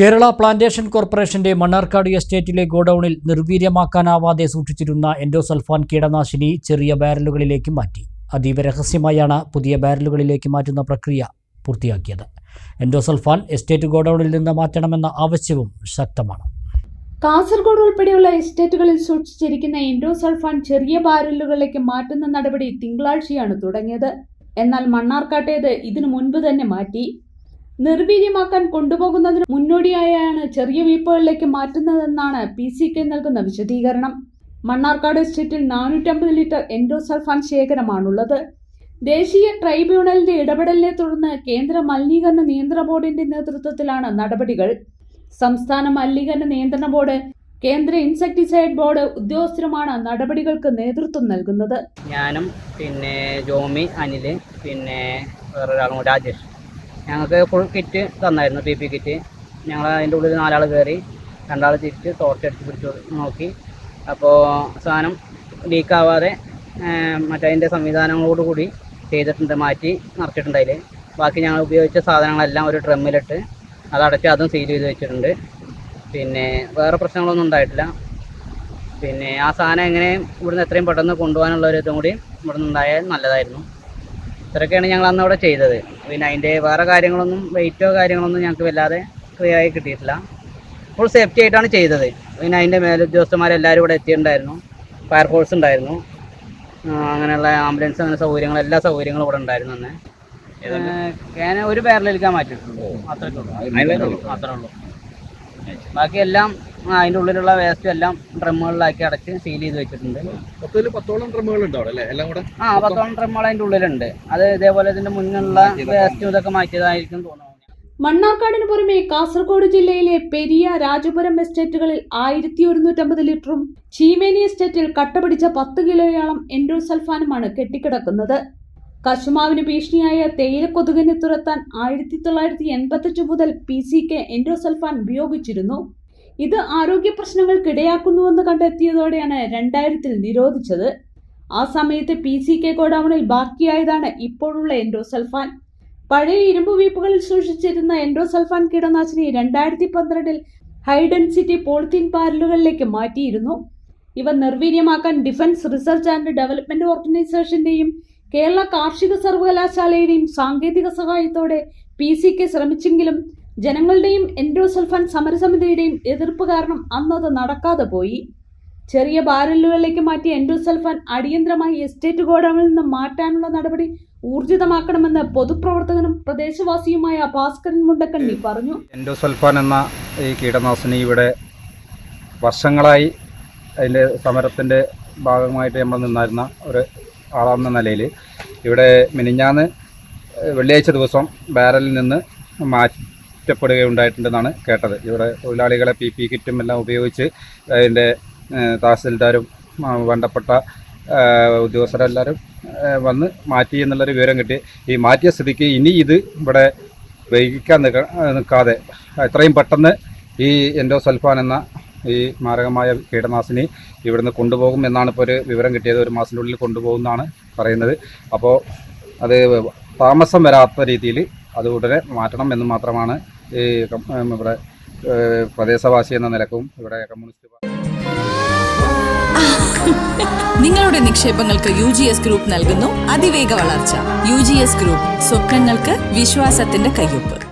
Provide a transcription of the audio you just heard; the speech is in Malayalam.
കേരള പ്ലാന്റേഷൻ കോർപ്പറേഷന്റെ മണ്ണാർക്കാട് എസ്റ്റേറ്റിലെ ഗോഡൌണിൽ നിർവീര്യമാക്കാനാവാതെ സൂക്ഷിച്ചിരുന്ന എൻഡോസൾഫാൻ കീടനാശിനി ചെറിയ ബാരലുകളിലേക്ക് മാറ്റി. അതീവ രഹസ്യമായാണ് പുതിയ ബാരലുകളിലേക്ക് മാറ്റുന്ന പ്രക്രിയ പൂർത്തിയാക്കിയത്. എൻഡോസൾഫാൻ എസ്റ്റേറ്റ് ഗോഡൌണിൽ നിന്ന് മാറ്റണമെന്ന ആവശ്യവും ശക്തമാണ്. കാസർഗോഡ് ഉൾപ്പെടെയുള്ള എസ്റ്റേറ്റുകളിൽ സൂക്ഷിച്ചിരിക്കുന്ന എൻഡോസൾഫാൻ ചെറിയ ബാരലുകളിലേക്ക് മാറ്റുന്ന നടപടി തിങ്കളാഴ്ചയാണ് തുടങ്ങിയത്. എന്നാൽ മണ്ണാർക്കാട്ടേത് ഇതിനു മുൻപ് തന്നെ മാറ്റി. നിർവീര്യമാക്കാൻ കൊണ്ടുപോകുന്നതിന് മുന്നോടിയായാണ് ചെറിയ വീപ്പുകളിലേക്ക് മാറ്റുന്നതെന്നാണ് പി സി കെ നൽകുന്ന വിശദീകരണം. മണ്ണാർക്കാട് എസ്റ്റേറ്റിൽ നാനൂറ്റമ്പത് ലിറ്റർ എൻഡോസൾഫാൻ ശേഖരമാണുള്ളത്. ദേശീയ ട്രൈബ്യൂണലിന്റെ ഇടപെടലിനെ തുടർന്ന് കേന്ദ്ര മലിനീകരണ നിയന്ത്രണ ബോർഡിന്റെ നേതൃത്വത്തിലാണ് നടപടികൾ. സംസ്ഥാന മലിനീകരണ നിയന്ത്രണ ബോർഡ് കേന്ദ്ര ഇൻസെക്ടിസൈഡ് ബോർഡ് ഉദ്യോഗസ്ഥരുമാണ് നടപടികൾക്ക് നേതൃത്വം നൽകുന്നത്. ഞാനും പിന്നെ ജോമി അനിൽ പിന്നെ വേറൊരാളും രാജേഷ്. ഞങ്ങൾക്ക് ഫുൾ കിറ്റ് തന്നായിരുന്നു പി പി കിറ്റ് ഞങ്ങൾ അതിന്റെ ഉള്ളിൽ നാലാൾ കയറി രണ്ടാൾ തിരിച്ച് ടോർച്ച് അടിച്ച് പിടിച്ച് നോക്കി. അപ്പോൾ സാധനം ലീക്കാവാതെ മറ്റതിന്റെ സംവിധാനങ്ങളോട് കൂടി ചെയ്തിട്ടുണ്ട് മാറ്റി നിറച്ചിട്ടുണ്ട് അതിൽ ബാക്കി ഞങ്ങൾ ഉപയോഗിച്ച സാധനങ്ങളെല്ലാം ഒരു ഡ്രമ്മിലിട്ട് അതടച്ച് അതും സീൽ ചെയ്ത് വെച്ചിട്ടുണ്ട്. പിന്നെ വേറെ പ്രശ്നങ്ങളൊന്നും ഉണ്ടായിട്ടില്ല. പിന്നെ ആ സാധനം എങ്ങനെയും ഇവിടുന്ന് എത്രയും പെട്ടെന്ന് കൊണ്ടുപോകാനുള്ള ഒരു ഇതും കൂടി ഇവിടുന്ന് ഉണ്ടായാൽ നല്ലതായിരുന്നു. ഇത്രയൊക്കെയാണ് ഞങ്ങൾ അന്ന് അവിടെ ചെയ്തത്. പിന്നെ അതിന്റെ വേറെ കാര്യങ്ങളൊന്നും വെയിറ്റോ കാര്യങ്ങളൊന്നും ഞങ്ങൾക്ക് വല്ലാതെ ക്ലിയർ ആയി കിട്ടിയിട്ടില്ല. ഫുൾ സേഫ്റ്റി ആയിട്ടാണ് ചെയ്തത്. പിന്നെ അതിന്റെ മേലുദ്യോഗസ്ഥന്മാരെല്ലാവരും ഇവിടെ എത്തിയിട്ടുണ്ടായിരുന്നു. ഫയർഫോഴ്സ് ഉണ്ടായിരുന്നു. അങ്ങനെയുള്ള ആംബുലൻസ് അങ്ങനെ സൗകര്യങ്ങൾ എല്ലാ സൗകര്യങ്ങളും ഇവിടെ ഉണ്ടായിരുന്നു അന്ന്. കേന ഒരു പേരിലെടുക്കാൻ മാറ്റിയിട്ടുള്ളൂ അത്രയ്ക്കുള്ളൂ. അത്രേ ഉള്ളൂ. ബാക്കി എല്ലാം ആ, അതിന്റെ ഉള്ളിലുള്ള വേസ്റ്റ് എല്ലാം ഡ്രമ്മുകളിലാക്കി അടച്ച് സീൽ ചെയ്ത് വെച്ചിട്ടുണ്ട്. മൊത്തത്തിൽ പത്തോളം ഡ്രമ്മുകൾ എല്ലാം കൂടെ? ആ പത്തോളം ഡ്രമ്മുകൾ അതിന്റെ ഉള്ളിലുണ്ട്. അത് ഇതേപോലെ ഇതിന്റെ മുന്നിലുള്ള വേസ്റ്റും ഇതൊക്കെ മാറ്റിയതായിരിക്കും തോന്നുന്നു. മണ്ണാർക്കാടിന് പുറമെ കാസർഗോഡ് ജില്ലയിലെ പെരിയ രാജപുരം എസ്റ്റേറ്റുകളിൽ ആയിരത്തി ഒരുന്നൂറ്റമ്പത് ലിറ്ററും ചീമേനി എസ്റ്റേറ്റിൽ കട്ടപിടിച്ച പത്ത് കിലോയോളം എൻഡോസൾഫാനുമാണ് കെട്ടിക്കിടക്കുന്നത്. കശുമാവിന് ഭീഷണിയായ തേയില കൊതുകിനെ തുരത്താൻ ആയിരത്തി തൊള്ളായിരത്തി എൺപത്തഞ്ച് മുതൽ പി സി കെ എൻഡോസൾഫാൻ ഉപയോഗിച്ചിരുന്നു. ഇത് ആരോഗ്യ പ്രശ്നങ്ങൾക്കിടയാക്കുന്നുവെന്ന് കണ്ടെത്തിയതോടെയാണ് രണ്ടായിരത്തിൽ നിരോധിച്ചത്. ആ സമയത്ത് പി സി കെ ഗോഡൌണിൽ ബാക്കിയായതാണ് ഇപ്പോഴുള്ള എൻഡോസൾഫാൻ. പഴയ ഇരുമ്പ് വീപ്പുകളിൽ സൂക്ഷിച്ചിരുന്ന എൻഡോസൾഫാൻ കീടനാശിനി രണ്ടായിരത്തി പന്ത്രണ്ടിൽ ഹൈഡൻസിറ്റി പോളിത്തീൻ പാരലുകളിലേക്ക് മാറ്റിയിരുന്നു. ഇവ നിർവീര്യമാക്കാൻ ഡിഫൻസ് റിസർച്ച് ആൻഡ് ഡെവലപ്മെന്റ് ഓർഗനൈസേഷന്റെയും കേരള കാർഷിക സർവകലാശാലയുടെയും സാങ്കേതിക സഹായത്തോടെ പി സി കെ ശ്രമിച്ചെങ്കിലും ജനങ്ങളുടെയും എൻഡോസൾഫാൻ സമരസമിതിയുടെയും എതിർപ്പ് കാരണം അന്നത് നടക്കാതെ പോയി. ചെറിയ ബാരലുകളിലേക്ക് മാറ്റിയ എൻഡോസൾഫാൻ അടിയന്തരമായി എസ്റ്റേറ്റ് ഗോഡൌണിൽ നിന്ന് മാറ്റാനുള്ള നടപടി ഊർജിതമാക്കണമെന്ന് പൊതുപ്രവർത്തകനും പ്രദേശവാസിയുമായ ഭാസ്കരൻ മുണ്ടക്കണ്ണി പറഞ്ഞു. എൻഡോസൾഫാൻ എന്ന ഈ കീടനാശിനി ഇവിടെ വർഷങ്ങളായി അതിന്റെ സമരത്തിന്റെ ഭാഗമായിട്ട് നമ്മൾ നിന്നായിരുന്ന ഒരു ആളാന്ന നിലയിൽ. ഇവിടെ മിനിഞ്ഞാന്ന് വെള്ളിയാഴ്ച ദിവസം ബാരലിൽ നിന്ന് മാറ്റപ്പെടുകയുണ്ടായിട്ടുണ്ടെന്നാണ് കേട്ടത്. ഇവിടെ തൊഴിലാളികളെ പി പി കിറ്റും എല്ലാം ഉപയോഗിച്ച് അതിന്റെ തഹസിൽദാരും വേണ്ടപ്പെട്ട ഉദ്യോഗസ്ഥരെല്ലാവരും വന്ന് മാറ്റി എന്നുള്ളൊരു വിവരം കിട്ടി. ഈ മാറ്റിയ സ്ഥിതിക്ക് ഇനി ഇത് ഇവിടെ വൈകിക്കാൻ നിൽക്ക നിൽക്കാതെ എത്രയും പെട്ടെന്ന് ഈ എൻഡോസൽഫാൻ എന്ന ഈ മാരകമായ കീടനാശിനി ഇവിടുന്ന് കൊണ്ടുപോകും എന്നാണ് ഇപ്പോൾ ഒരു വിവരം കിട്ടിയത്. ഒരു മാസത്തിന്റെ ഉള്ളിൽ കൊണ്ടുപോകും എന്നാണ് പറയുന്നത്. അപ്പോൾ അത് താമസം വരാത്ത രീതിയിൽ അത് ഉടനെ മാറ്റണം എന്ന് മാത്രമാണ് ഈ ഇവിടെ പ്രദേശവാസി എന്ന നിലക്കും ഇവിടെ കമ്മ്യൂണിസ്റ്റ് നിങ്ങളുടെ നിക്ഷേപങ്ങൾക്ക് യു ജി എസ് ഗ്രൂപ്പ് നൽകുന്നു അതിവേഗ വളർച്ച. യു ജി എസ് ഗ്രൂപ്പ് സ്വപ്നങ്ങൾക്ക് വിശ്വാസത്തിന്റെ കയ്യൊപ്പ്.